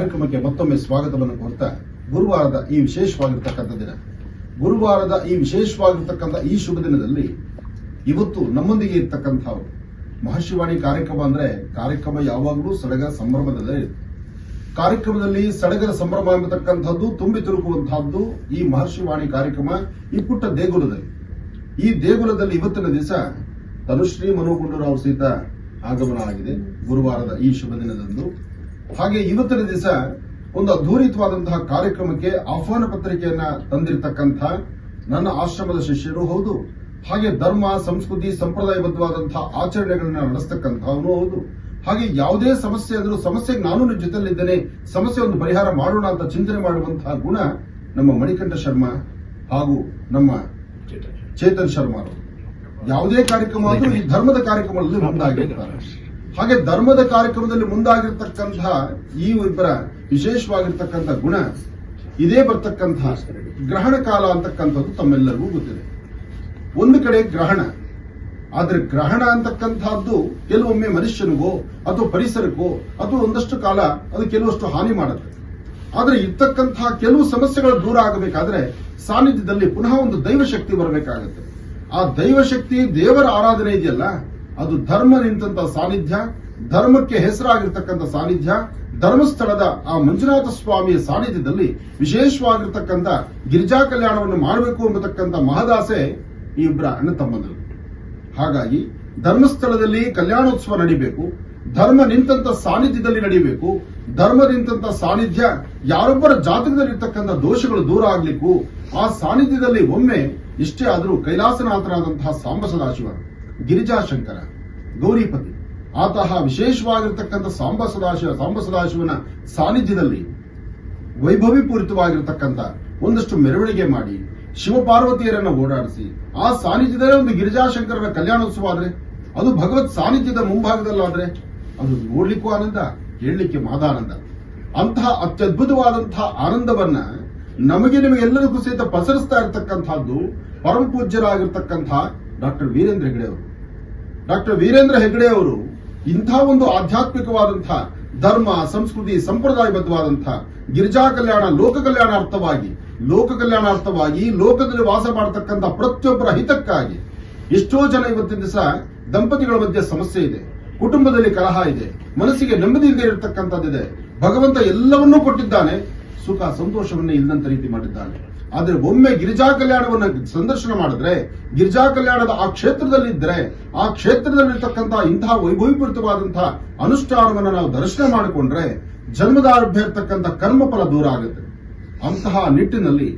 ಕಾರ್ಯಕ್ರಮಕ್ಕೆ ಮತ್ತೊಮ್ಮೆ ಸ್ವಾಗತವನ್ನು ಕೋರ್ತಾ ಗುರುವಾರದ ಈ ವಿಶೇಷವಾಗಿರ್ತಕ್ಕಂಥ ದಿನ. ಗುರುವಾರದ ಈ ವಿಶೇಷವಾಗಿರ್ತಕ್ಕಂಥ ಈ ಶುಭ ದಿನದಲ್ಲಿ ಇವತ್ತು ನಮ್ಮೊಂದಿಗೆ ಇರ್ತಕ್ಕಂಥವ್ರು. ಮಹರ್ಷಿವಾಣಿ ಕಾರ್ಯಕ್ರಮ ಅಂದ್ರೆ ಕಾರ್ಯಕ್ರಮ ಯಾವಾಗಲೂ ಸಡಗರ ಸಂಭ್ರಮದಲ್ಲೇ ಇರುತ್ತೆ. ಕಾರ್ಯಕ್ರಮದಲ್ಲಿ ಸಡಗರ ಸಂಭ್ರಮ ಎಂಬತಕ್ಕಂಥದ್ದು ತುಂಬಿ ತುರುಕುವಂತಹದ್ದು ಈ ಮಹರ್ಷಿವಾಣಿ ಕಾರ್ಯಕ್ರಮ ಈ ಪುಟ್ಟ ದೇಗುಲದಲ್ಲಿ. ಈ ದೇಗುಲದಲ್ಲಿ ಇವತ್ತಿನ ದಿವಸ ತನುಶ್ರೀ ಮನೋಗುಂಡೂರಾವ್ ಸಹಿತ ಆಗಮನ ಆಗಿದೆ ಗುರುವಾರದ ಈ ಶುಭ ದಿನದಂದು ಹಾಗೆ ಇವತ್ತಿನ ದಿವಸ ಒಂದು ಅದ್ಧೂರಿತವಾದಂತಹ ಕಾರ್ಯಕ್ರಮಕ್ಕೆ ಆಹ್ವಾನ ಪತ್ರಿಕೆಯನ್ನ ತಂದಿರತಕ್ಕಂಥ ನನ್ನ ಆಶ್ರಮದ ಶಿಷ್ಯರು ಹೌದು. ಹಾಗೆ ಧರ್ಮ, ಸಂಸ್ಕೃತಿ ಸಂಪ್ರದಾಯಬದ್ಧವಾದಂತಹ ಆಚರಣೆಗಳನ್ನ ನಡೆಸ್ತಕ್ಕಂಥವನು ಹೌದು. ಹಾಗೆ ಯಾವುದೇ ಸಮಸ್ಯೆ ಆದರೂ ಸಮಸ್ಯೆಗೆ ನಾನು ನಿಮ್ಮ ಜೊತೆಲಿದ್ದೇನೆ ಸಮಸ್ಯೆ ಒಂದು ಪರಿಹಾರ ಮಾಡೋಣ ಅಂತ ಚಿಂತನೆ ಮಾಡುವಂತಹ ಗುಣ ನಮ್ಮ ಮಣಿಕಂಠ ಶರ್ಮಾ ಹಾಗೂ ನಮ್ಮ ಚೇತನ್ ಶರ್ಮಾ ಯಾವುದೇ ಕಾರ್ಯಕ್ರಮ ಆದರೂ ಈ ಧರ್ಮದ ಕಾರ್ಯಕ್ರಮದಲ್ಲಿ ಮುಂದಾಗಿರ್ತಾರೆ ಹಾಗೆ ಧರ್ಮದ ಕಾರ್ಯಕ್ರಮದಲ್ಲಿ ಮುಂದಾಗಿರ್ತಕ್ಕಂತಹ ಈ ಇಬ್ಬರ ವಿಶೇಷವಾಗಿರ್ತಕ್ಕಂಥ ಗುಣ, ಇದೇ ಬರ್ತಕ್ಕಂತಹ ಗ್ರಹಣ ಕಾಲ ಅಂತಕ್ಕಂಥದ್ದು ತಮ್ಮೆಲ್ಲರಿಗೂ ಗೊತ್ತಿದೆ. ಒಂದು ಕಡೆ ಗ್ರಹಣ, ಆದ್ರೆ ಗ್ರಹಣ ಅಂತಕ್ಕಂಥದ್ದು ಕೆಲವೊಮ್ಮೆ ಮನುಷ್ಯನಿಗೋ ಅಥವಾ ಪರಿಸರಕ್ಕೋ ಅಥವಾ ಒಂದಷ್ಟು ಕಾಲ ಅದು ಕೆಲವಷ್ಟು ಹಾನಿ ಮಾಡುತ್ತೆ. ಆದ್ರೆ ಇರ್ತಕ್ಕಂತಹ ಕೆಲವು ಸಮಸ್ಯೆಗಳು ದೂರ ಆಗಬೇಕಾದ್ರೆ ಸಾನ್ನಿಧ್ಯದಲ್ಲಿ ಪುನಃ ಒಂದು ದೈವಶಕ್ತಿ ಬರಬೇಕಾಗುತ್ತೆ. ಆ ದೈವಶಕ್ತಿ ದೇವರ ಆರಾಧನೆ ಇದೆಯಲ್ಲ ಅದು ಧರ್ಮ ನಿಂತಹ ಸಾನ್ನಿಧ್ಯ, ಧರ್ಮಕ್ಕೆ ಹೆಸರಾಗಿರ್ತಕ್ಕಂಥ ಸಾನ್ನಿಧ್ಯ, ಧರ್ಮಸ್ಥಳದ ಆ ಮಂಜುನಾಥ ಸ್ವಾಮಿಯ ಸಾನ್ನಿಧ್ಯದಲ್ಲಿ ವಿಶೇಷವಾಗಿರ್ತಕ್ಕಂಥ ಗಿರಿಜಾ ಕಲ್ಯಾಣವನ್ನು ಮಾಡಬೇಕು ಎಂಬತಕ್ಕಂಥ ಮಹದಾಸೆ ಈ ಇಬ್ಬರ ಅಣ್ಣ ತಮ್ಮಂದರು. ಹಾಗಾಗಿ ಧರ್ಮಸ್ಥಳದಲ್ಲಿ ಕಲ್ಯಾಣೋತ್ಸವ ನಡಿಬೇಕು, ಧರ್ಮ ನಿಂತಂತ ಸಾನ್ನಿಧ್ಯದಲ್ಲಿ ನಡಿಬೇಕು ಧರ್ಮ ನಿಂತಂತ ಸಾನ್ನಿಧ್ಯ ಯಾರೊಬ್ಬರ ಜಾತಕದಲ್ಲಿರ್ತಕ್ಕಂಥ ದೋಷಗಳು ದೂರ ಆಗ್ಲಿಕ್ಕೂ ಆ ಸಾನ್ನಿಧ್ಯದಲ್ಲಿ ಒಮ್ಮೆ ಇಷ್ಟೇ ಆದರೂ ಕೈಲಾಸನಾಥನಾದಂತಹ ಸಾಂಬ ಸದಾಶಿವ ಗಿರಿಜಾಶಂಕರ ಗೌರಿಪತಿ. ಆತಹ ವಿಶೇಷವಾಗಿರ್ತಕ್ಕಂಥ ಸಾಂಬ ಸದಾಶಿವ, ಸಾಂಬ ಸದಾಶಿವನ ಸಾನ್ನಿಧ್ಯದಲ್ಲಿ ವೈಭವೀಪೂರಿತವಾಗಿರತಕ್ಕಂಥ ಒಂದಷ್ಟು ಮೆರವಣಿಗೆ ಮಾಡಿ ಶಿವಪಾರ್ವತಿಯರನ್ನ ಓಡಾಡಿಸಿ, ಆ ಸಾನ್ನಿಧ್ಯದಲ್ಲೇ ಒಂದು ಗಿರಿಜಾಶಂಕರನ ಕಲ್ಯಾಣೋತ್ಸವ ಆದ್ರೆ, ಅದು ಭಗವತ್ ಸಾನ್ನಿಧ್ಯದ ಮುಂಭಾಗದಲ್ಲಾದ್ರೆ ಅದು ನೋಡ್ಲಿಕ್ಕೂ ಆನಂದ, ಕೇಳಲಿಕ್ಕೆ ಮಾದಾನಂದ ಅಂತಹ ಅತ್ಯದ್ಭುತವಾದಂತಹ ಆನಂದವನ್ನ ನಮಗೆ ನಿಮಗೆಲ್ಲರಿಗೂ ಸಹಿತ ಪಸರಿಸ್ತಾ ಇರತಕ್ಕಂತಹದ್ದು ಪರಮ ಪೂಜ್ಯರಾಗಿರ್ತಕ್ಕಂತಹ ಡಾಕ್ಟರ್ ವೀರೇಂದ್ರ ಹೆಗಡೆ ಅವರು ಡಾಕ್ಟರ್ ವೀರೇಂದ್ರ ಹೆಗ್ಡೆ ಅವರು ಇಂಥ ಒಂದು ಆಧ್ಯಾತ್ಮಿಕವಾದಂತಹ ಧರ್ಮ, ಸಂಸ್ಕೃತಿ ಸಂಪ್ರದಾಯಬದ್ಧವಾದಂತಹ ಗಿರಿಜಾ ಕಲ್ಯಾಣ, ಲೋಕ ಕಲ್ಯಾಣಾರ್ಥವಾಗಿ ಲೋಕ ಕಲ್ಯಾಣಾರ್ಥವಾಗಿ ಲೋಕದಲ್ಲಿ ವಾಸ ಮಾಡತಕ್ಕಂಥ ಪ್ರತಿಯೊಬ್ಬರ ಹಿತಕ್ಕಾಗಿ ಎಷ್ಟೋ ಜನ ಇವತ್ತಿನ ದಿವಸ ದಂಪತಿಗಳ ಮಧ್ಯೆ ಸಮಸ್ಯೆ ಇದೆ, ಕುಟುಂಬದಲ್ಲಿ ಕಲಹ ಇದೆ, ಮನಸ್ಸಿಗೆ ನೆಮ್ಮದಿ ಇಲ್ಲದೆ ಇರತಕ್ಕಂಥದ್ದಿದೆ. ಭಗವಂತ ಎಲ್ಲವನ್ನೂ ಕೊಟ್ಟಿದ್ದಾನೆ. ಸುಖ, ಸಂತೋಷವನ್ನೇ ಇಲ್ಲದಂತ ರೀತಿ ಮಾಡಿದ್ದಾನೆ ಆದ್ರೆ ಒಮ್ಮೆ ಗಿರಿಜಾ ಕಲ್ಯಾಣವನ್ನ ಸಂದರ್ಶನ ಮಾಡಿದ್ರೆ, ಗಿರಿಜಾ ಕಲ್ಯಾಣದ ಆ ಕ್ಷೇತ್ರದಲ್ಲಿದ್ದರೆ, ಆ ಕ್ಷೇತ್ರದಲ್ಲಿರ್ತಕ್ಕಂತಹ ಇಂತಹ ವೈಭವೀಪೂರಿತವಾದಂತಹ ಅನುಷ್ಠಾನವನ್ನು ನಾವು ದರ್ಶನ ಮಾಡಿಕೊಂಡ್ರೆ ಜನ್ಮದಾರಭ್ಯ ಇರ್ತಕ್ಕಂಥ ಕರ್ಮಫಲ ದೂರ ಆಗುತ್ತೆ. ಅಂತಹ ನಿಟ್ಟಿನಲ್ಲಿ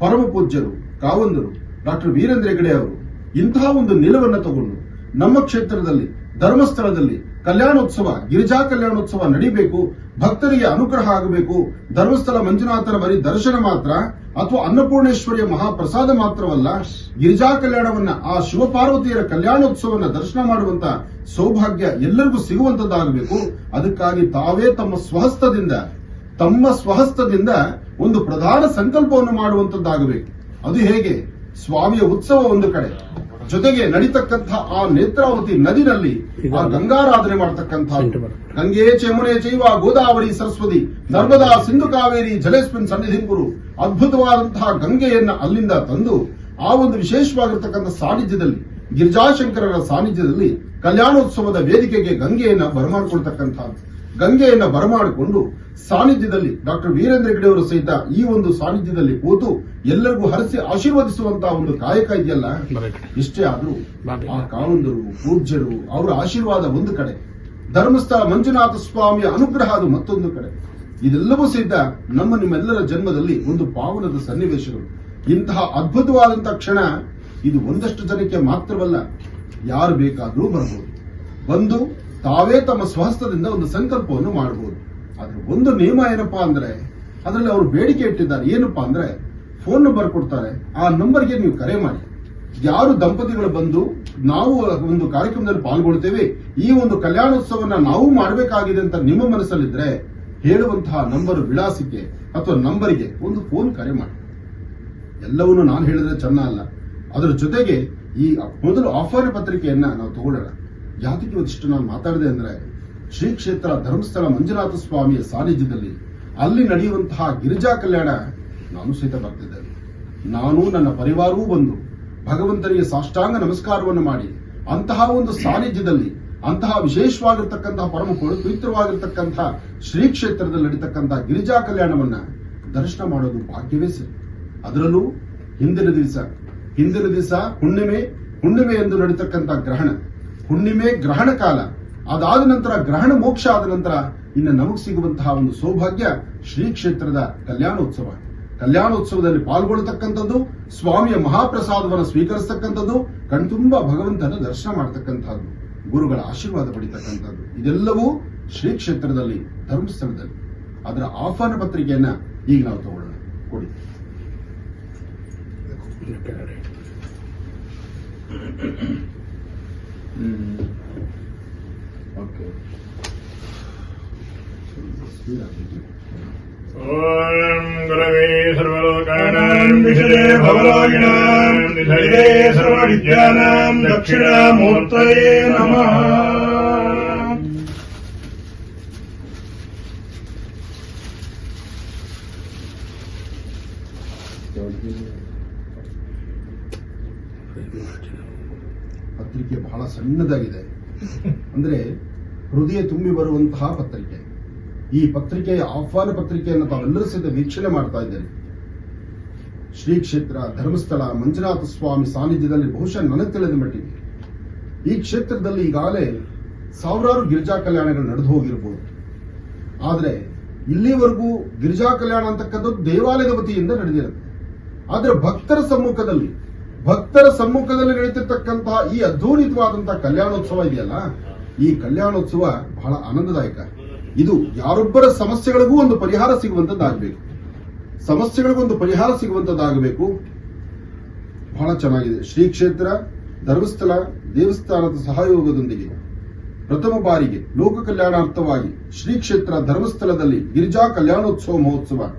ಪರಮ ಪೂಜ್ಯರು, ಕಾವಂದರು ಡಾಕ್ಟರ್ ವೀರೇಂದ್ರ ಹೆಗಡೆ ಅವರು ಇಂತಹ ಒಂದು ನಿಲುವನ್ನು ತಗೊಂಡು ನಮ್ಮ ಕ್ಷೇತ್ರದಲ್ಲಿ ಧರ್ಮಸ್ಥಳದಲ್ಲಿ ಕಲ್ಯಾಣೋತ್ಸವ, ಗಿರಿಜಾ ಕಲ್ಯಾಣೋತ್ಸವ ನಡಿಬೇಕು, ಭಕ್ತರಿಗೆ ಅನುಗ್ರಹ ಆಗಬೇಕು. ಧರ್ಮಸ್ಥಳ ಮಂಜುನಾಥರ ಬರೀ ದರ್ಶನ ಮಾತ್ರ ಅಥವಾ ಅನ್ನಪೂರ್ಣೇಶ್ವರಿಯ ಮಹಾಪ್ರಸಾದ ಮಾತ್ರವಲ್ಲ, ಗಿರಿಜಾ ಕಲ್ಯಾಣವನ್ನ ಆ ಶಿವಪಾರ್ವತಿಯರ ಕಲ್ಯಾಣೋತ್ಸವವನ್ನ ದರ್ಶನ ಮಾಡುವಂತ ಸೌಭಾಗ್ಯ ಎಲ್ಲರಿಗೂ ಸಿಗುವಂತದ್ದಾಗಬೇಕು. ಅದಕ್ಕಾಗಿ ತಾವೇ ತಮ್ಮ ಸ್ವಹಸ್ತದಿಂದ ತಮ್ಮ ಸ್ವಹಸ್ತದಿಂದ ಒಂದು ಪ್ರಧಾನ ಸಂಕಲ್ಪವನ್ನು ಮಾಡುವಂತದ್ದಾಗಬೇಕು. ಅದು ಹೇಗೆ? ಸ್ವಾಮಿಯ ಉತ್ಸವ ಒಂದು ಕಡೆ. ಜೊತೆಗೆ ನಡೀತಕ್ಕಂಥ ಆ ನೇತ್ರಾವತಿ ನದಿನಲ್ಲಿ ಆ ಗಂಗಾರಾಧನೆ ಮಾಡತಕ್ಕಂಥ ಗಂಗೆ ಚಮುನೆ ಚೈವ ಗೋದಾವರಿ ಸರಸ್ವತಿ ನರ್ಮದಾ ಸಿಂಧು ಕಾವೇರಿ ಜಲೇಸ್ಮಿನ್ ಸನ್ನಿಧಿಂಗುರು ಅದ್ಭುತವಾದಂತಹ ಗಂಗೆಯನ್ನ ಅಲ್ಲಿಂದ ತಂದು ಆ ಒಂದು ವಿಶೇಷವಾಗಿರ್ತಕ್ಕಂಥ ಸಾನ್ನಿಧ್ಯದಲ್ಲಿ ಗಿರಿಜಾಶಂಕರರ ಸಾನ್ನಿಧ್ಯದಲ್ಲಿ ಕಲ್ಯಾಣೋತ್ಸವದ ವೇದಿಕೆಗೆ ಗಂಗೆಯನ್ನ ಬರಮಾಡಿಕೊಳ್ತಕ್ಕಂಥದ್ದು. ಗಂಗೆಯನ್ನ ಬರಮಾಡಿಕೊಂಡು ಸಾನ್ನಿಧ್ಯದಲ್ಲಿ ಡಾಕ್ಟರ್ ವೀರೇಂದ್ರ ಹೆಗಡೆ ಅವರು ಸಹಿತ ಈ ಒಂದು ಸಾನ್ನಿಧ್ಯದಲ್ಲಿ ಕೂತು ಎಲ್ಲರಿಗೂ ಹರಸಿ ಆಶೀರ್ವದಿಸುವಂತಹ ಒಂದು ಕಾಯಕ ಇದೆಯಲ್ಲ? ಇಷ್ಟೇ ಆದ್ರೂ ಆ ಕಾವಂದರು ಪೂಜ್ಯರು ಅವರ ಆಶೀರ್ವಾದ ಒಂದು ಕಡೆ. ಧರ್ಮಸ್ಥಳ ಮಂಜುನಾಥ ಸ್ವಾಮಿಯ ಅನುಗ್ರಹ ಅದು ಮತ್ತೊಂದು ಕಡೆ. ಇದೆಲ್ಲವೂ ಸಿದ್ಧ ನಮ್ಮ ನಿಮ್ಮೆಲ್ಲರ ಜನ್ಮದಲ್ಲಿ ಒಂದು ಪಾವನದ ಸನ್ನಿವೇಶಗಳು. ಇಂತಹ ಅದ್ಭುತವಾದಂತಹ ಕ್ಷಣ ಇದು ಒಂದಷ್ಟು ಜನಕ್ಕೆ ಮಾತ್ರವಲ್ಲ ಯಾರು ಬೇಕಾದರೂ ಬರಬಹುದು ಬಂದು ತಾವೇ ತಮ್ಮ ಸ್ವಹಸ್ತದಿಂದ ಒಂದು ಸಂಕಲ್ಪವನ್ನು ಮಾಡಬಹುದು ಆದ್ರೆ ಒಂದು ನಿಯಮ ಏನಪ್ಪಾ ಅಂದ್ರೆ ಅದರಲ್ಲಿ ಅವರು ಬೇಡಿಕೆ ಇಟ್ಟಿದ್ದಾರೆ. ಏನಪ್ಪಾ ಅಂದ್ರೆ ಫೋನ್ ನಂಬರ್ ಕೊಡ್ತಾರೆ. ಆ ನಂಬರ್ಗೆ ನೀವು ಕರೆ ಮಾಡಿ. ಯಾರು ದಂಪತಿಗಳು ಬಂದು ನಾವು ಒಂದು ಕಾರ್ಯಕ್ರಮದಲ್ಲಿ ಪಾಲ್ಗೊಳ್ತೇವೆ, ಈ ಒಂದು ಕಲ್ಯಾಣೋತ್ಸವನ್ನ ನಾವು ಮಾಡಬೇಕಾಗಿದೆ ಅಂತ ನಿಮ್ಮ ಮನಸ್ಸಲ್ಲಿದ್ರೆ ಹೇಳುವಂತಹ ನಂಬರ್ ವಿಳಾಸಕ್ಕೆ ಅಥವಾ ನಂಬರಿಗೆ ಒಂದು ಫೋನ್ ಕರೆ ಮಾಡಿ. ಎಲ್ಲವನ್ನೂ ನಾನು ಹೇಳಿದ್ರೆ ಚೆನ್ನ ಅಲ್ಲ. ಅದರ ಜೊತೆಗೆ ಈ ಮೊದಲು ಆಹ್ವಾನ ಪತ್ರಿಕೆಯನ್ನ ನಾವು ತಗೊಳ್ಳೋಣ. ಯಾತಕ್ಕೆ ಒಂದಿಷ್ಟು ನಾನು ಮಾತಾಡಿದೆ ಅಂದ್ರೆ ಶ್ರೀ ಕ್ಷೇತ್ರ ಧರ್ಮಸ್ಥಳ ಮಂಜುನಾಥ ಸ್ವಾಮಿಯ ಸಾನ್ನಿಧ್ಯದಲ್ಲಿ ಅಲ್ಲಿ ನಡೆಯುವಂತಹ ಗಿರಿಜಾ ಕಲ್ಯಾಣ ನಾನು ಸಹಿತ ಬರ್ತಿದ್ದೇನೆ. ನಾನು ನನ್ನ ಪರಿವಾರವೂ ಬಂದು ಭಗವಂತನಿಗೆ ಸಾಷ್ಟಾಂಗ ನಮಸ್ಕಾರವನ್ನು ಮಾಡಿ ಅಂತಹ ಒಂದು ಸಾನ್ನಿಧ್ಯದಲ್ಲಿ, ಅಂತಹ ವಿಶೇಷವಾಗಿರ್ತಕ್ಕಂತಹ ಪರಮ ಪವಿತ್ರವಾಗಿರ್ತಕ್ಕಂತಹ ಶ್ರೀ ಕ್ಷೇತ್ರದಲ್ಲಿ ನಡೀತಕ್ಕಂತಹ ಗಿರಿಜಾ ಕಲ್ಯಾಣವನ್ನ ದರ್ಶನ ಮಾಡೋದು ಭಾಗ್ಯವೇ ಸರಿ. ಅದರಲ್ಲೂ ಹಿಂದಿನ ದಿವಸ ಹಿಂದಿನ ದಿವಸ ಹುಣ್ಣಿಮೆ ಹುಣ್ಣಿಮೆ ಎಂದು ನಡೀತಕ್ಕಂತಹ ಗ್ರಹಣ. ಹುಣ್ಣಿಮೆ ಗ್ರಹಣ ಕಾಲ. ಅದಾದ ನಂತರ ಗ್ರಹಣ ಮೋಕ್ಷ ಆದ ನಂತರ ಇನ್ನು ನಮಗೆ ಸಿಗುವಂತಹ ಒಂದು ಸೌಭಾಗ್ಯ ಶ್ರೀ ಕ್ಷೇತ್ರದ ಕಲ್ಯಾಣೋತ್ಸವ. ಕಲ್ಯಾಣೋತ್ಸವದಲ್ಲಿ ಪಾಲ್ಗೊಳ್ಳತಕ್ಕಂಥದ್ದು, ಸ್ವಾಮಿಯ ಮಹಾಪ್ರಸಾದವನ್ನು ಸ್ವೀಕರಿಸತಕ್ಕಂಥದ್ದು, ಕಣ್ತುಂಬ ಭಗವಂತನ ದರ್ಶನ ಮಾಡತಕ್ಕಂಥದ್ದು, ಗುರುಗಳ ಆಶೀರ್ವಾದ ಪಡಿತಕ್ಕಂಥದ್ದು. ಇದೆಲ್ಲವೂ ಶ್ರೀ ಕ್ಷೇತ್ರದಲ್ಲಿ, ಧರ್ಮಸ್ಥಳದಲ್ಲಿ. ಅದರ ಆಹ್ವಾನ ಪತ್ರಿಕೆಯನ್ನ ಈಗ ನಾವು ತಗೊಳ್ಳೋಣ. ಕೊಡಿ. ಓಕೆ. ಸರ್ವವಿದ್ಯಾನಾಂ ದಕ್ಷಿಣಾಮೂರ್ತಯೇ ನಮಃ ಪತ್ರಿಕೆ ಬಹಳ ಸಣ್ಣದಾಗಿದೆ. ಅಂದ್ರೆ ಹೃದಯ ತುಂಬಿ ಬರುವಂತಹ ಪತ್ರಿಕೆ. ಈ ಪತ್ರಿಕೆಯ ಆಹ್ವಾನ ಪತ್ರಿಕೆಯನ್ನು ತಾವೆಲ್ಲರೂ ಸಹಿತ ವೀಕ್ಷಣೆ ಮಾಡ್ತಾ ಇದ್ದೇನೆ ಶ್ರೀ ಕ್ಷೇತ್ರ ಧರ್ಮಸ್ಥಳ ಮಂಜುನಾಥ ಸ್ವಾಮಿ ಸಾನ್ನಿಧ್ಯದಲ್ಲಿ ಬಹುಶಃ ನನಗೆ ತಿಳಿದ ಮಟ್ಟಿಗೆ ಈ ಕ್ಷೇತ್ರದಲ್ಲಿ ಈಗಾಗಲೇ ಸಾವಿರಾರು ಗಿರಿಜಾ ಕಲ್ಯಾಣಗಳು ನಡೆದು ಹೋಗಿರಬಹುದು ಆದರೆ ಇಲ್ಲಿವರೆಗೂ ಗಿರಿಜಾ ಕಲ್ಯಾಣ ಅಂತಕ್ಕಂಥದ್ದು ದೇವಾಲಯದ ವತಿಯಿಂದ ನಡೆದಿರುತ್ತೆ. ಆದ್ರೆ ಭಕ್ತರ ಸಮ್ಮುಖದಲ್ಲಿ ಭಕ್ತರ ಸಮ್ಮುಖದಲ್ಲಿ ನಡೀತಿರ್ತಕ್ಕಂತಹ ಈ ಅದ್ಭುತವಾದಂತಹ ಕಲ್ಯಾಣೋತ್ಸವ ಇದೆಯಲ್ಲ, ಈ ಕಲ್ಯಾಣೋತ್ಸವ ಬಹಳ ಆನಂದದಾಯಕ. ಇದು ಯಾರೊಬ್ಬರ ಸಮಸ್ಯೆಗಳಿಗೂ ಒಂದು ಪರಿಹಾರ ಸಿಗುವಂತದ್ದಾಗಬೇಕು. ಸಮಸ್ಯೆಗಳಿಗೊಂದು ಪರಿಹಾರ ಸಿಗುವಂತದ್ದಾಗಬೇಕು. ಬಹಳ ಚೆನ್ನಾಗಿದೆ. ಶ್ರೀ ಕ್ಷೇತ್ರ, ಧರ್ಮಸ್ಥಳ, ದೇವಸ್ಥಾನದ ಸಹಯೋಗದೊಂದಿಗೆ. ಪ್ರಥಮ ಬಾರಿಗೆ ಲೋಕ ಕಲ್ಯಾಣಾರ್ಥವಾಗಿ ಶ್ರೀ ಕ್ಷೇತ್ರ, ಧರ್ಮಸ್ಥಳದಲ್ಲಿ ಗಿರಿಜಾ ಕಲ್ಯಾಣೋತ್ಸವ ಮಹೋತ್ಸವ.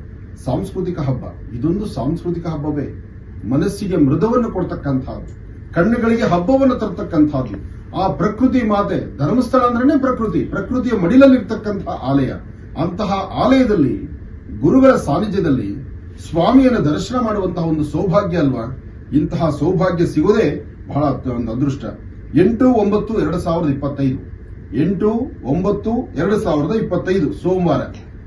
ಸಾಂಸ್ಕೃತಿಕ ಹಬ್ಬ. ಇದೊಂದು ಸಾಂಸ್ಕೃತಿಕ ಹಬ್ಬವೇ. ಮನಸ್ಸಿಗೆ ಮೃದವನ್ನು ಕೊಡ್ತಕ್ಕಂಥದ್ದು. ಕಣ್ಣುಗಳಿಗೆ ಹಬ್ಬವನ್ನು ತರತಕ್ಕಂಥದ್ದು ಆ ಪ್ರಕೃತಿ ಮಾತೆ ಧರ್ಮಸ್ಥಳ ಅಂದ್ರೇನೆ ಪ್ರಕೃತಿ, ಪ್ರಕೃತಿಯ ಮಡಿಲಲ್ಲಿರ್ತಕ್ಕಂತಹ ಆಲಯ. ಅಂತಹ ಆಲಯದಲ್ಲಿ, ಗುರುಗಳ ಸಾನ್ನಿಧ್ಯದಲ್ಲಿ ಸ್ವಾಮಿಯನ್ನು ದರ್ಶನ ಮಾಡುವಂತಹ ಒಂದು ಸೌಭಾಗ್ಯ ಅಲ್ವಾ? ಇಂತಹ ಸೌಭಾಗ್ಯ ಸಿಗೋದೇ ಬಹಳ ಒಂದು ಅದೃಷ್ಟ. ಎಂಟು, ಒಂಬತ್ತು, ಎರಡು ಸಾವಿರದ ಇಪ್ಪತ್ತೈದು. ಎಂಟು, ಒಂಬತ್ತು, ಎರಡು ಸಾವಿರದ ಇಪ್ಪತ್ತೈದು, ಸೋಮವಾರ.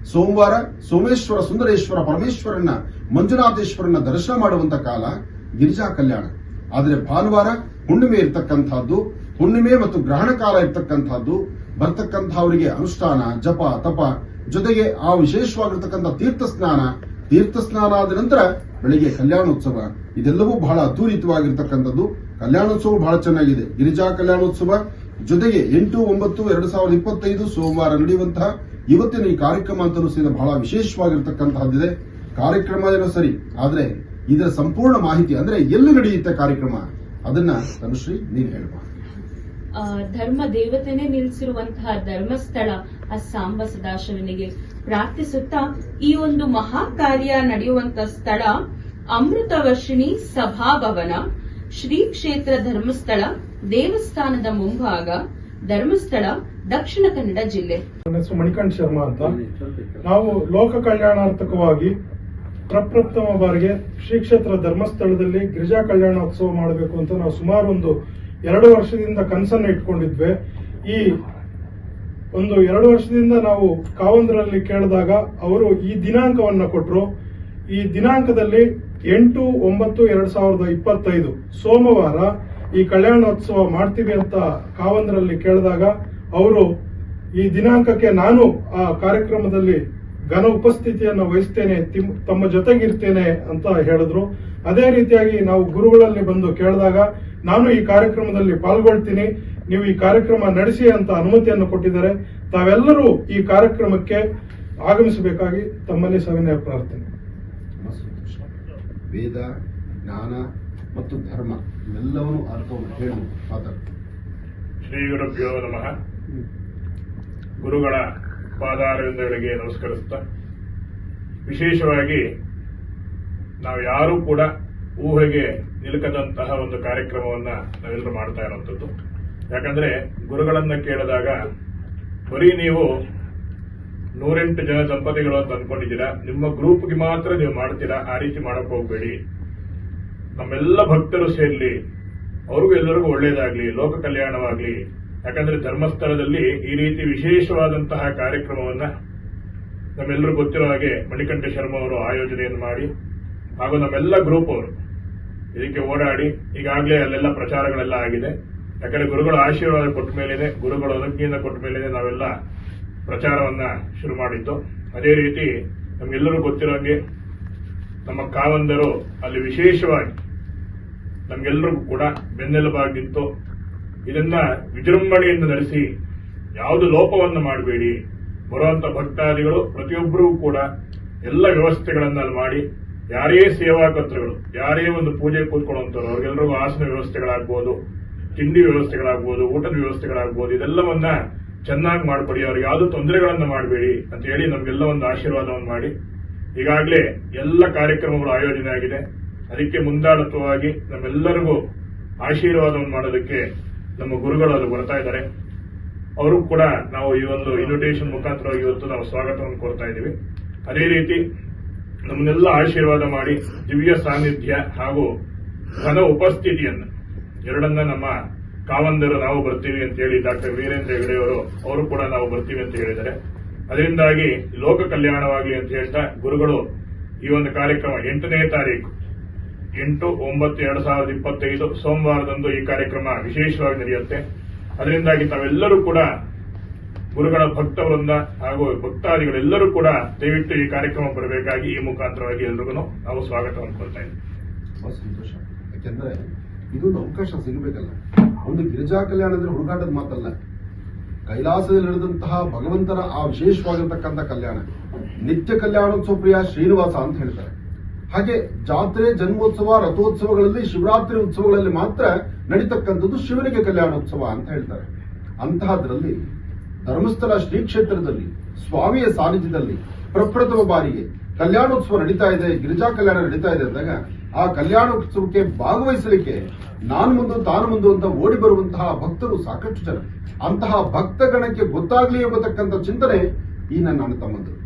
ಸೋಮವಾರ ಸೋಮೇಶ್ವರ ಸುಂದರೇಶ್ವರ ಪರಮೇಶ್ವರನ ಮಂಜುನಾಥೇಶ್ವರನ ದರ್ಶನ ಮಾಡುವಂತ ಕಾಲ ಗಿರಿಜಾ ಕಲ್ಯಾಣ. ಆದರೆ ಭಾನುವಾರ ಹುಣ್ಣಿಮೆ ಇರ್ತಕ್ಕಂಥದ್ದು, ಹುಣ್ಣಿಮೆ ಮತ್ತು ಗ್ರಹಣ ಕಾಲ ಇರ್ತಕ್ಕಂಥದ್ದು, ಬರ್ತಕ್ಕಂಥವರಿಗೆ ಅನುಷ್ಠಾನ, ಜಪ, ತಪ, ಜೊತೆಗೆ ಆ ವಿಶೇಷವಾಗಿರ್ತಕ್ಕಂಥ ತೀರ್ಥ ಸ್ನಾನ ತೀರ್ಥ ಸ್ನಾನ ಆದ ನಂತರ ಬೆಳಿಗ್ಗೆ ಕಲ್ಯಾಣೋತ್ಸವ. ಇದೆಲ್ಲವೂ ಬಹಳ ಅದ್ಭುತವಾಗಿರ್ತಕ್ಕಂಥದ್ದು ಕಲ್ಯಾಣೋತ್ಸವ ಬಹಳ ಚೆನ್ನಾಗಿದೆ. ಗಿರಿಜಾ ಕಲ್ಯಾಣೋತ್ಸವ, ಜೊತೆಗೆ ಎಂಟು, ಒಂಬತ್ತು, ಎರಡು ಸಾವಿರದ ಇಪ್ಪತ್ತೈದು ಸೋಮವಾರ ನಡೆಯುವಂತಹ ಇವತ್ತಿನ ಈ ಕಾರ್ಯಕ್ರಮ ಅಂತಲೂ ಸಹಿತ ಬಹಳ ವಿಶೇಷವಾಗಿರ್ತಕ್ಕಂತಹದ್ದಿದೆ ಕಾರ್ಯಕ್ರಮ ಏನೋ ಸರಿ, ಆದ್ರೆ ಇದರ ಸಂಪೂರ್ಣ ಮಾಹಿತಿ ಅಂದ್ರೆ ಎಲ್ಲಿ ನಡೆಯುತ್ತೆ ಕಾರ್ಯಕ್ರಮ? ಅದನ್ನ ತನುಶ್ರೀ ನೀನ್ ಹೇಳುವ ಆ, ಧರ್ಮ ದೇವತೆನೇ ನಿಲ್ಲಿಸಿರುವಂತಹ ಧರ್ಮಸ್ಥಳ ಆ ಸಾಂಬ ಸದಾಶಿವನಿಗೆ ಪ್ರಾರ್ಥಿಸುತ್ತಾ ಈ ಒಂದು ಮಹಾ ಕಾರ್ಯ ನಡೆಯುವಂತ ಸ್ಥಳ ಅಮೃತ ವರ್ಷಿಣಿ ಸಭಾಭವನ ಶ್ರೀ ಕ್ಷೇತ್ರ ಧರ್ಮಸ್ಥಳ ದೇವಸ್ಥಾನದ ಮುಂಭಾಗ ಧರ್ಮಸ್ಥಳ ದಕ್ಷಿಣ ಕನ್ನಡ ಜಿಲ್ಲೆ. ನನ್ನ ಹೆಸರು ಮಣಿಕಂಠ ಶರ್ಮಾ ಅಂತ. ನಾವು ಲೋಕ ಕಲ್ಯಾಣಾರ್ಥಕವಾಗಿ ಪ್ರಪ್ರಥಮ ಬಾರಿಗೆ ಶ್ರೀ ಕ್ಷೇತ್ರ ಧರ್ಮಸ್ಥಳದಲ್ಲಿ ಗಿರಿಜಾ ಕಲ್ಯಾಣೋತ್ಸವ ಮಾಡಬೇಕು ಅಂತ ನಾವು ಸುಮಾರು ಒಂದು ಎರಡು ವರ್ಷದಿಂದ ಕನಸನ್ನು ಇಟ್ಕೊಂಡಿದ್ವಿ. ಈ ಒಂದು ಎರಡು ವರ್ಷದಿಂದ ನಾವು ಕಾವಂದ್ರಲ್ಲಿ ಕೇಳಿದಾಗ ಅವರು ಈ ದಿನಾಂಕವನ್ನ ಕೊಟ್ಟರು ಈ ದಿನಾಂಕದಲ್ಲಿ ಎಂಟು, ಒಂಬತ್ತು, ಎರಡ್ ಸಾವಿರದ ಇಪ್ಪತ್ತೈದು ಸೋಮವಾರ ಈ ಕಲ್ಯಾಣೋತ್ಸವ ಮಾಡ್ತೀವಿ ಅಂತ ಕಾವಂದ್ರಲ್ಲಿ ಕೇಳಿದಾಗ ಅವರು ಈ ದಿನಾಂಕಕ್ಕೆ ನಾನು ಆ ಕಾರ್ಯಕ್ರಮದಲ್ಲಿ ಘನ ಉಪಸ್ಥಿತಿಯನ್ನು ವಹಿಸ್ತೇನೆ ತಿಮ್- ತಮ್ಮ ಜೊತೆಗಿರ್ತೇನೆ ಅಂತ ಹೇಳಿದ್ರು. ಅದೇ ರೀತಿಯಾಗಿ ನಾವು ಗುರುಗಳಲ್ಲಿ ಬಂದು ಕೇಳಿದಾಗ ನಾನು ಈ ಕಾರ್ಯಕ್ರಮದಲ್ಲಿ ಪಾಲ್ಗೊಳ್ತೀನಿ ನೀವು ಈ ಕಾರ್ಯಕ್ರಮ ನಡೆಸಿ ಅಂತ ಅನುಮತಿಯನ್ನು ಕೊಟ್ಟಿದ್ದಾರೆ. ತಾವೆಲ್ಲರೂ ಈ ಕಾರ್ಯಕ್ರಮಕ್ಕೆ ಆಗಮಿಸಬೇಕಾಗಿ ತಮ್ಮಲ್ಲಿ ಸವಿನಯ ಪ್ರಾರ್ಥನೆ. ವೇದ ಜ್ಞಾನ ಮತ್ತು ಧರ್ಮ ಇವೆಲ್ಲವನ್ನು ಅರ್ಥವನ್ನು ಹೇಳು ಶ್ರೀ ಗುರುಭ್ಯೋ ನಮಃ. ಗುರುಗಳ ಪಾದಾರವಿಂದಗಳಿಗೆ ನಮಸ್ಕರಿಸ್ತಾ ವಿಶೇಷವಾಗಿ ನಾವು ಯಾರೂ ಕೂಡ ಊಹೆಗೆ ನಿಲುಕದಂತಹ ಒಂದು ಕಾರ್ಯಕ್ರಮವನ್ನ ನಾವೆಲ್ಲರೂ ಮಾಡ್ತಾ ಇರುವಂಥದ್ದು. ಯಾಕಂದ್ರೆ ಗುರುಗಳನ್ನ ಕೇಳಿದಾಗ ಬರೀ ನೀವು ನೂರೆಂಟು ಜನ ದಂಪತಿಗಳು ಅಂತ ಅನ್ಕೊಂಡಿದ್ದೀರಾ, ನಿಮ್ಮ ಗ್ರೂಪ್ಗೆ ಮಾತ್ರ ನೀವು ಮಾಡ್ತೀರಾ, ಆ ರೀತಿ ಮಾಡಕ್ ಹೋಗ್ಬೇಡಿ. ನಮ್ಮೆಲ್ಲ ಭಕ್ತರು ಸೇರ್ಲಿ, ಅವ್ರಿಗೂ ಎಲ್ಲರಿಗೂ ಒಳ್ಳೇದಾಗ್ಲಿ, ಲೋಕ ಕಲ್ಯಾಣವಾಗ್ಲಿ ಯಾಕಂದ್ರೆ ಧರ್ಮಸ್ಥಳದಲ್ಲಿ ಈ ರೀತಿ ವಿಶೇಷವಾದಂತಹ ಕಾರ್ಯಕ್ರಮವನ್ನ ನಮ್ಮೆಲ್ಲರೂ ಗೊತ್ತಿರೋ ಹಾಗೆ ಮಣಿಕಂಠ ಶರ್ಮ ಅವರು ಆಯೋಜನೆಯನ್ನು ಮಾಡಿ, ಹಾಗೂ ನಮ್ಮೆಲ್ಲ ಗ್ರೂಪ್ ಅವರು ಇದಕ್ಕೆ ಓಡಾಡಿ ಈಗಾಗಲೇ ಅಲ್ಲೆಲ್ಲ ಪ್ರಚಾರಗಳೆಲ್ಲ ಆಗಿದೆ. ಯಾಕಂದ್ರೆ ಗುರುಗಳ ಆಶೀರ್ವಾದ ಕೊಟ್ಟ ಮೇಲೇನೆ, ಗುರುಗಳ ಅನುಜ್ಞೆಯನ್ನು ಕೊಟ್ಟ ಮೇಲೇನೆ ನಾವೆಲ್ಲ ಪ್ರಚಾರವನ್ನ ಶುರು ಮಾಡಿದ್ದು. ಅದೇ ರೀತಿ ನಮ್ಗೆಲ್ಲರೂ ಗೊತ್ತಿರೋಂಗೆ ನಮ್ಮ ಕಾವಂದರು ಅಲ್ಲಿ ವಿಶೇಷವಾಗಿ ನಮ್ಗೆಲ್ಲರಿಗೂ ಕೂಡ ಬೆನ್ನೆಲುಬಾಗಿ ನಿಂತು ಇದನ್ನ ವಿಜೃಂಭಣೆಯಿಂದ ನಡೆಸಿ ಯಾವುದು ಲೋಪವನ್ನು ಮಾಡಬೇಡಿ. ಬರುವಂತ ಭಕ್ತಾದಿಗಳು, ಪ್ರತಿಯೊಬ್ಬರೂ ಕೂಡ ಎಲ್ಲ ವ್ಯವಸ್ಥೆಗಳನ್ನ ಮಾಡಿ, ಯಾರೇ ಸೇವಾಕರ್ತೃಗಳು ಯಾರೇ ಒಂದು ಪೂಜೆ ಕೂತ್ಕೊಳ್ಳುವಂತವ್ರು ಅವ್ರಿಗೆಲ್ಲರಿಗೂ ಆಸನ ವ್ಯವಸ್ಥೆಗಳಾಗ್ಬೋದು, ತಿಂಡಿ ವ್ಯವಸ್ಥೆಗಳಾಗ್ಬೋದು, ಊಟದ ವ್ಯವಸ್ಥೆಗಳಾಗ್ಬೋದು, ಇದೆಲ್ಲವನ್ನ ಚೆನ್ನಾಗಿ ಮಾಡ್ಕೊಡಿ. ಅವ್ರಿಗೆ ಯಾವ್ದು ತೊಂದರೆಗಳನ್ನು ಮಾಡಬೇಡಿ ಅಂತ ಹೇಳಿ ನಮಗೆಲ್ಲ ಒಂದು ಆಶೀರ್ವಾದವನ್ನು ಮಾಡಿ. ಈಗಾಗಲೇ ಎಲ್ಲ ಕಾರ್ಯಕ್ರಮಗಳು ಆಯೋಜನೆ ಆಗಿದೆ. ಅದಕ್ಕೆ ಮುಂದಾಳತ್ವವಾಗಿ ನಮ್ಮೆಲ್ಲರಿಗೂ ಆಶೀರ್ವಾದವನ್ನು ಮಾಡೋದಕ್ಕೆ ನಮ್ಮ ಗುರುಗಳು ಅಲ್ಲಿ ಬರ್ತಾ ಇದ್ದಾರೆ, ಅವರು ಕೂಡ ನಾವು ಈ ಒಂದು ಇನ್ವಿಟೇಷನ್ ಮುಖಾಂತರ ಇವತ್ತು ನಾವು ಸ್ವಾಗತವನ್ನು ಕೋರ್ತಾ ಇದ್ದೀವಿ. ಅದೇ ರೀತಿ ನಮ್ಮನ್ನೆಲ್ಲ ಆಶೀರ್ವಾದ ಮಾಡಿ ದಿವ್ಯ ಸಾನ್ನಿಧ್ಯ ಹಾಗೂ ಘನ ಉಪಸ್ಥಿತಿಯನ್ನು ಎರಡನ್ನ ನಮ್ಮ ಕಾವಂದರು ನಾವು ಬರ್ತೀವಿ ಅಂತ ಹೇಳಿ ಡಾಕ್ಟರ್ ವೀರೇಂದ್ರ ಹೆಗಡೆಯವರು, ಅವರು ಕೂಡ ನಾವು ಬರ್ತೀವಿ ಅಂತ ಹೇಳಿದ್ದಾರೆ. ಅದರಿಂದಾಗಿ ಲೋಕ ಕಲ್ಯಾಣವಾಗಲಿ ಅಂತ ಹೇಳ್ತಾ ಗುರುಗಳು ಈ ಒಂದು ಕಾರ್ಯಕ್ರಮ ಎಂಟನೇ ತಾರೀಕು ಎಂಟು, ಒಂಬತ್ತು, ಎರಡ್ ಸಾವಿರದ ಇಪ್ಪತ್ತೈದು ಸೋಮವಾರದಂದು ಈ ಕಾರ್ಯಕ್ರಮ ವಿಶೇಷವಾಗಿ ನಡೆಯುತ್ತೆ. ಅದರಿಂದಾಗಿ ತಾವೆಲ್ಲರೂ ಕೂಡ ಗುರುಗಳ ಭಕ್ತವೃಂದ ಹಾಗೂ ಭಕ್ತಾದಿಗಳೆಲ್ಲರೂ ಕೂಡ ದಯವಿಟ್ಟು ಈ ಕಾರ್ಯಕ್ರಮ ಬರಬೇಕಾಗಿ ಈ ಮುಖಾಂತರವಾಗಿ ಎಲ್ರಿಗೂ ನಾವು ಸ್ವಾಗತವನ್ನು ಕೊಡ್ತಾ ಇದ್ದೀವಿ ಸಂತೋಷ. ಯಾಕೆಂದ್ರೆ ಇದೊಂದು ಅವಕಾಶ ಸಿಗಬೇಕಲ್ಲ. ಒಂದು ಗಿರಿಜಾ ಕಲ್ಯಾಣ ಅಂದ್ರೆ ಹುಡುಗಾಟದ ಮಾತಲ್ಲ. ಕೈಲಾಸದಲ್ಲಿ ನಡೆದಂತಹ ಭಗವಂತನ ಆ ವಿಶೇಷವಾಗಿರ್ತಕ್ಕಂಥ ಕಲ್ಯಾಣ. ನಿತ್ಯ ಕಲ್ಯಾಣೋತ್ಸವ ಪ್ರಿಯ ಶ್ರೀನಿವಾಸ ಅಂತ ಹೇಳ್ತಾರೆ. ಹಾಗೆ ಜಾತ್ರೆ, ಜನ್ಮೋತ್ಸವ, ರಥೋತ್ಸವಗಳಲ್ಲಿ, ಶಿವರಾತ್ರಿ ಉತ್ಸವಗಳಲ್ಲಿ ಮಾತ್ರ ನಡೀತಕ್ಕಂಥದ್ದು ಶಿವನಿಗೆ ಕಲ್ಯಾಣೋತ್ಸವ ಅಂತ ಹೇಳ್ತಾರೆ. ಅಂತಹದ್ರಲ್ಲಿ ಧರ್ಮಸ್ಥಳ ಶ್ರೀ ಕ್ಷೇತ್ರದಲ್ಲಿ, ಸ್ವಾಮಿಯ ಸಾನ್ನಿಧ್ಯದಲ್ಲಿ, ಪ್ರಪ್ರಥಮ ಬಾರಿಗೆ ಕಲ್ಯಾಣೋತ್ಸವ ನಡೀತಾ ಇದೆ, ಗಿರಿಜಾ ಕಲ್ಯಾಣ ನಡೀತಾ ಇದೆ ಅಂದಾಗ ಆ ಕಲ್ಯಾಣೋತ್ಸವಕ್ಕೆ ಭಾಗವಹಿಸಲಿಕ್ಕೆ ನಾನು ಮುಂದು, ತಾನು ಮುಂದು ಅಂತ ಓಡಿ ಬರುವಂತಹ ಭಕ್ತರು ಸಾಕಷ್ಟು ಜನ. ಅಂತಹ ಭಕ್ತಗಣಕ್ಕೆ ಗೊತ್ತಾಗಲಿ ಎಂಬತಕ್ಕಂಥ ಚಿಂತನೆ ಈ ನನ್ನ ತಮ್ಮಂದರು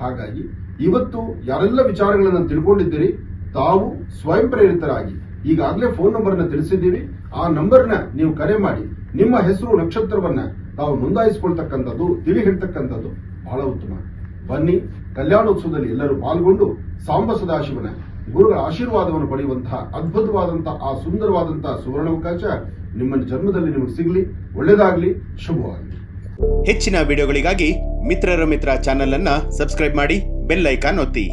ಹಾಗಾಗಿ ಇವತ್ತು ಯಾರೆಲ್ಲ ವಿಚಾರಗಳನ್ನ ತಿಳ್ಕೊಂಡಿದ್ದೀರಿ, ತಾವು ಸ್ವಯಂ ಪ್ರೇರಿತರಾಗಿ. ಈಗಾಗಲೇ ಫೋನ್ ನಂಬರ್ ಅನ್ನ ತಿಳಿಸಿದ್ದೀವಿ. ಆ ನಂಬರ್ನ ನೀವು ಕರೆ ಮಾಡಿ. ನಿಮ್ಮ ಹೆಸರು, ನಕ್ಷತ್ರವನ್ನ ತಾವು ನೋಂದಾಯಿಸಿಕೊಳ್ತಕ್ಕಂಥದ್ದು, ತಿಳಿ ಹೇಳ್ತಕ್ಕಂಥದ್ದು ಬಹಳ ಉತ್ತಮ. ಬನ್ನಿ, ಕಲ್ಯಾಣೋತ್ಸವದಲ್ಲಿ ಎಲ್ಲರೂ ಪಾಲ್ಗೊಂಡು ಸಾಂಬ ಸದಾಶಿವನ ಗುರುಗಳ ಆಶೀರ್ವಾದವನ್ನು ಪಡೆಯುವಂತಹ ಅದ್ಭುತವಾದಂತಹ ಆ ಸುಂದರವಾದಂತಹ ಸುವರ್ಣಾವಕಾಶ ನಿಮ್ಮ ಜನ್ಮದಲ್ಲಿ ನಿಮಗೆ ಸಿಗಲಿ. ಒಳ್ಳೆಯದಾಗಲಿ. ಶುಭವಾಗಲಿ. ಹೆಚ್ಚಿನ ವಿಡಿಯೋಗಳಿಗಾಗಿ ಮಿತ್ರರ ಮಿತ್ರ ಚಾನೆಲ್ ಅನ್ನ ಸಬ್ಸ್ಕ್ರೈಬ್ ಮಾಡಿ. Bella Icanotti.